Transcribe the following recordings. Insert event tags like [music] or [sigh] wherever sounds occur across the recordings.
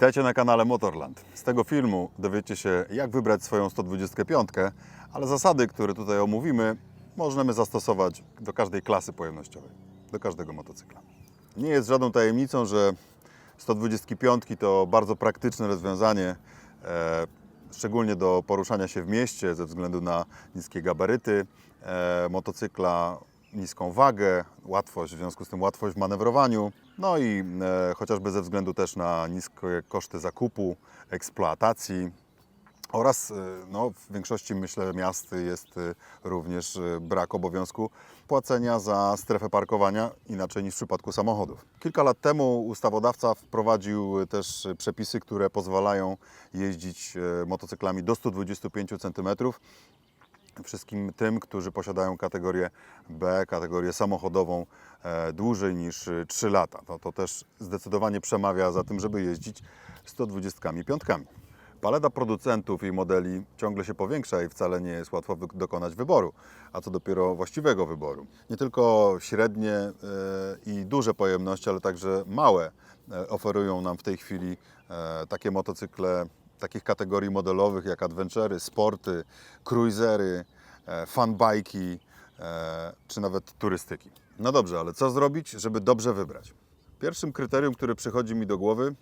Witajcie na kanale Motorland. Z tego filmu dowiecie się, jak wybrać swoją 125, ale zasady, które tutaj omówimy, możemy zastosować do każdej klasy pojemnościowej, do każdego motocykla. Nie jest żadną tajemnicą, że 125 to bardzo praktyczne rozwiązanie, e, szczególnie do poruszania się w mieście ze względu na niskie gabaryty e, motocykla, niską wagę, łatwość, w związku z tym łatwość w manewrowaniu, no i e, chociażby ze względu też na niskie koszty zakupu, eksploatacji oraz e, no, w większości myślę miast jest e, również e, brak obowiązku płacenia za strefę parkowania, inaczej niż w przypadku samochodów. Kilka lat temu ustawodawca wprowadził też przepisy, które pozwalają jeździć motocyklami do 125 cm wszystkim tym, którzy posiadają kategorię B, kategorię samochodową e, dłużej niż e, 3 lata. No, to też zdecydowanie przemawia za tym, żeby jeździć 125. Paleta producentów i modeli ciągle się powiększa i wcale nie jest łatwo dokonać wyboru, a co dopiero właściwego wyboru. Nie tylko średnie e, i duże pojemności, ale także małe e, oferują nam w tej chwili e, takie motocykle takich kategorii modelowych jak adventury, sporty, cruisery, e, funbike'i e, czy nawet turystyki. No dobrze, ale co zrobić, żeby dobrze wybrać? Pierwszym kryterium, które przychodzi mi do głowy,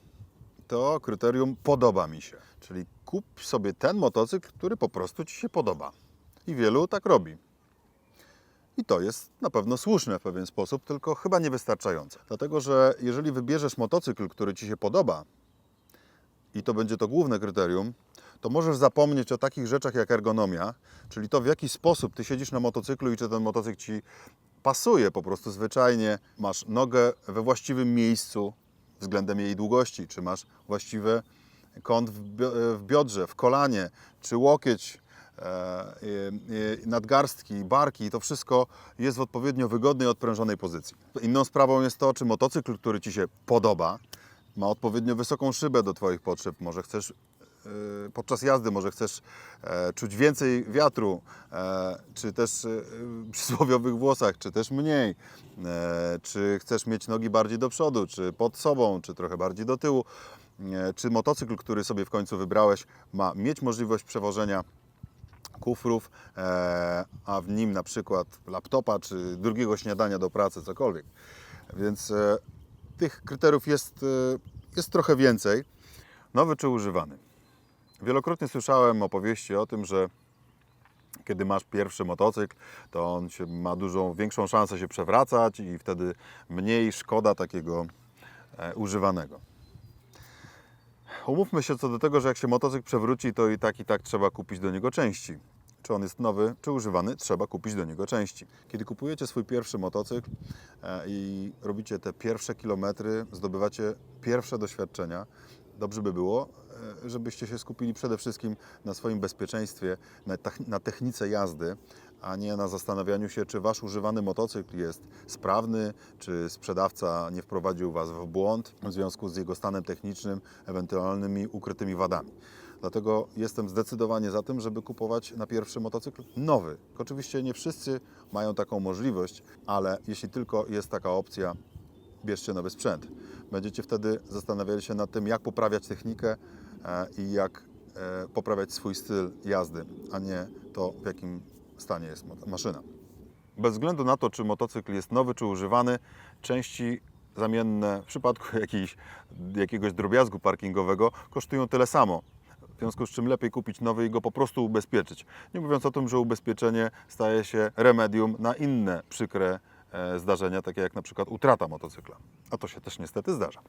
to kryterium podoba mi się. Czyli kup sobie ten motocykl, który po prostu Ci się podoba. I wielu tak robi. I to jest na pewno słuszne w pewien sposób, tylko chyba niewystarczające. Dlatego, że jeżeli wybierzesz motocykl, który Ci się podoba, i to będzie to główne kryterium, to możesz zapomnieć o takich rzeczach jak ergonomia, czyli to w jaki sposób ty siedzisz na motocyklu i czy ten motocykl ci pasuje. Po prostu zwyczajnie, masz nogę we właściwym miejscu względem jej długości, czy masz właściwy kąt w, bio- w biodrze, w kolanie, czy łokieć, e, nadgarstki, barki, to wszystko jest w odpowiednio wygodnej, odprężonej pozycji. Inną sprawą jest to, czy motocykl, który Ci się podoba, ma odpowiednio wysoką szybę do Twoich potrzeb. Może chcesz e, podczas jazdy, może chcesz e, czuć więcej wiatru, e, czy też przysłowiowych włosach, czy też mniej. Czy chcesz mieć nogi bardziej do przodu, czy pod sobą, czy trochę bardziej do tyłu. Czy motocykl, który sobie w końcu wybrałeś, ma mieć możliwość przewożenia kufrów, a w nim na przykład laptopa czy drugiego śniadania do pracy, cokolwiek. Więc tych kryteriów jest, e, jest trochę więcej. Nowy czy używany? Wielokrotnie słyszałem opowieści o tym, że kiedy masz pierwszy motocykl, to on ma dużą, większą szansę się przewracać i wtedy mniej szkoda takiego e, używanego. Umówmy się co do tego, że jak się motocykl przewróci, to i tak i tak trzeba kupić do niego części. Czy on jest nowy, czy używany, trzeba kupić do niego części. Kiedy kupujecie swój pierwszy motocykl e, i robicie te pierwsze kilometry, zdobywacie pierwsze doświadczenia, dobrze by było, e, żebyście się skupili przede wszystkim na swoim bezpieczeństwie, na, technice jazdy, a nie na zastanawianiu się, czy wasz używany motocykl jest sprawny, czy sprzedawca nie wprowadził was w błąd w związku z jego stanem technicznym, ewentualnymi ukrytymi wadami. Dlatego jestem zdecydowanie za tym, żeby kupować na pierwszy motocykl nowy. Oczywiście nie wszyscy mają taką możliwość, ale jeśli tylko jest taka opcja, bierzcie nowy sprzęt. Będziecie wtedy zastanawiali się nad tym, jak poprawiać technikę e, i jak e, poprawiać swój styl jazdy, a nie to, w jakim stanie jest maszyna. Bez względu na to, czy motocykl jest nowy, czy używany, części zamienne w przypadku [laughs] jakiejś, jakiegoś drobiazgu parkingowego kosztują tyle samo. W związku z czym lepiej kupić nowy i go po prostu ubezpieczyć. Nie mówiąc o tym, że ubezpieczenie staje się remedium na inne przykre e, zdarzenia, takie jak na przykład utrata motocykla. A to się też niestety zdarza.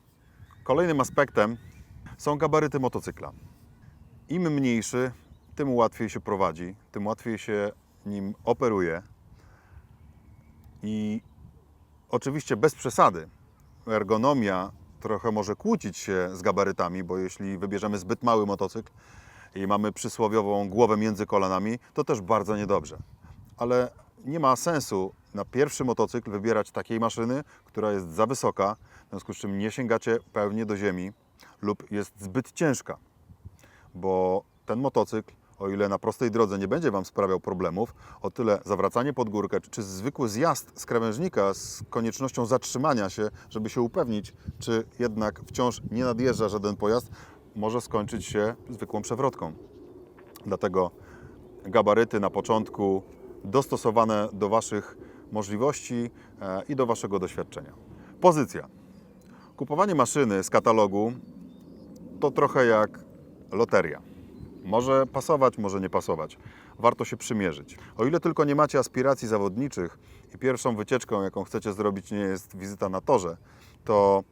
Kolejnym aspektem są gabaryty motocykla. Im mniejszy, tym łatwiej się prowadzi, tym łatwiej się nim operuje. I oczywiście bez przesady. Ergonomia trochę może kłócić się z gabarytami, bo jeśli wybierzemy zbyt mały motocykl i mamy przysłowiową głowę między kolanami, to też bardzo niedobrze. Ale nie ma sensu na pierwszy motocykl wybierać takiej maszyny, która jest za wysoka, w związku z czym nie sięgacie pełnie do ziemi lub jest zbyt ciężka bo ten motocykl o ile na prostej drodze nie będzie Wam sprawiał problemów, o tyle zawracanie pod górkę czy zwykły zjazd z krawężnika z koniecznością zatrzymania się, żeby się upewnić, czy jednak wciąż nie nadjeżdża żaden pojazd, może skończyć się zwykłą przewrotką. Dlatego gabaryty na początku dostosowane do Waszych możliwości e, i do Waszego doświadczenia. Pozycja. Kupowanie maszyny z katalogu to trochę jak loteria. Może pasować, może nie pasować. Warto się przymierzyć. O ile tylko nie macie aspiracji zawodniczych i pierwszą wycieczką, jaką chcecie zrobić, nie jest wizyta na torze, to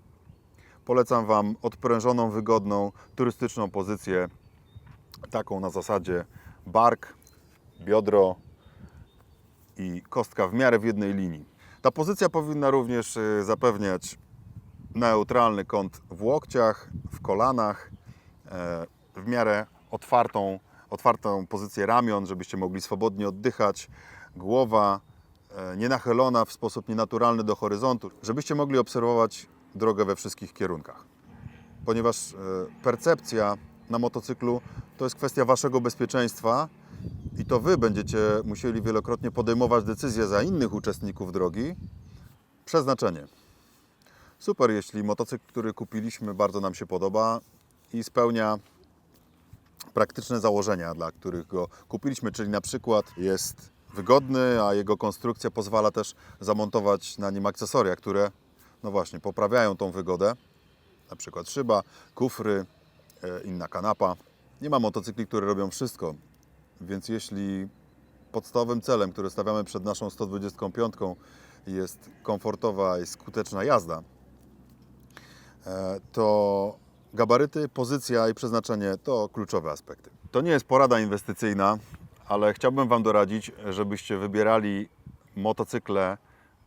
polecam Wam odprężoną, wygodną, turystyczną pozycję, taką na zasadzie bark, biodro i kostka w miarę w jednej linii. Ta pozycja powinna również y, zapewniać neutralny kąt w łokciach, w kolanach, e, w miarę otwartą, otwartą pozycję ramion, żebyście mogli swobodnie oddychać, głowa e, nienachylona w sposób nienaturalny do horyzontu, żebyście mogli obserwować drogę we wszystkich kierunkach. Ponieważ e, percepcja na motocyklu to jest kwestia waszego bezpieczeństwa i to wy będziecie musieli wielokrotnie podejmować decyzje za innych uczestników drogi. Przeznaczenie. Super, jeśli motocykl, który kupiliśmy, bardzo nam się podoba i spełnia praktyczne założenia, dla których go kupiliśmy, czyli na przykład jest wygodny, a jego konstrukcja pozwala też zamontować na nim akcesoria, które, no właśnie, poprawiają tą wygodę. Na przykład szyba, kufry, e, inna kanapa. Nie ma motocykli, które robią wszystko, więc jeśli podstawowym celem, który stawiamy przed naszą 125 jest komfortowa i skuteczna jazda, e, to gabaryty, pozycja i przeznaczenie to kluczowe aspekty. To nie jest porada inwestycyjna, ale chciałbym Wam doradzić, żebyście wybierali motocykle,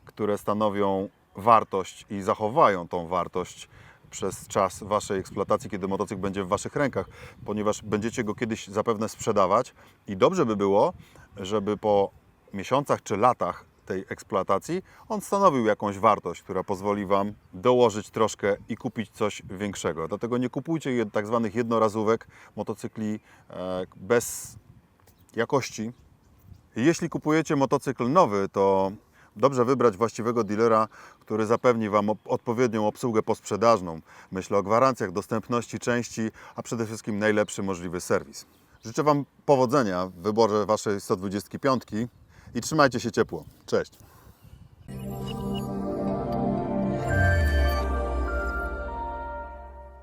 które stanowią wartość i zachowają tą wartość przez czas Waszej eksploatacji, kiedy motocykl będzie w Waszych rękach, ponieważ będziecie go kiedyś zapewne sprzedawać i dobrze by było, żeby po miesiącach czy latach tej eksploatacji on stanowił jakąś wartość, która pozwoli Wam dołożyć troszkę i kupić coś większego. Dlatego nie kupujcie tak zwanych jednorazówek, motocykli e, bez jakości. Jeśli kupujecie motocykl nowy, to dobrze wybrać właściwego dealera, który zapewni Wam odpowiednią obsługę posprzedażną. Myślę o gwarancjach, dostępności części, a przede wszystkim najlepszy możliwy serwis. Życzę Wam powodzenia w wyborze Waszej 125 i trzymajcie się ciepło. Cześć!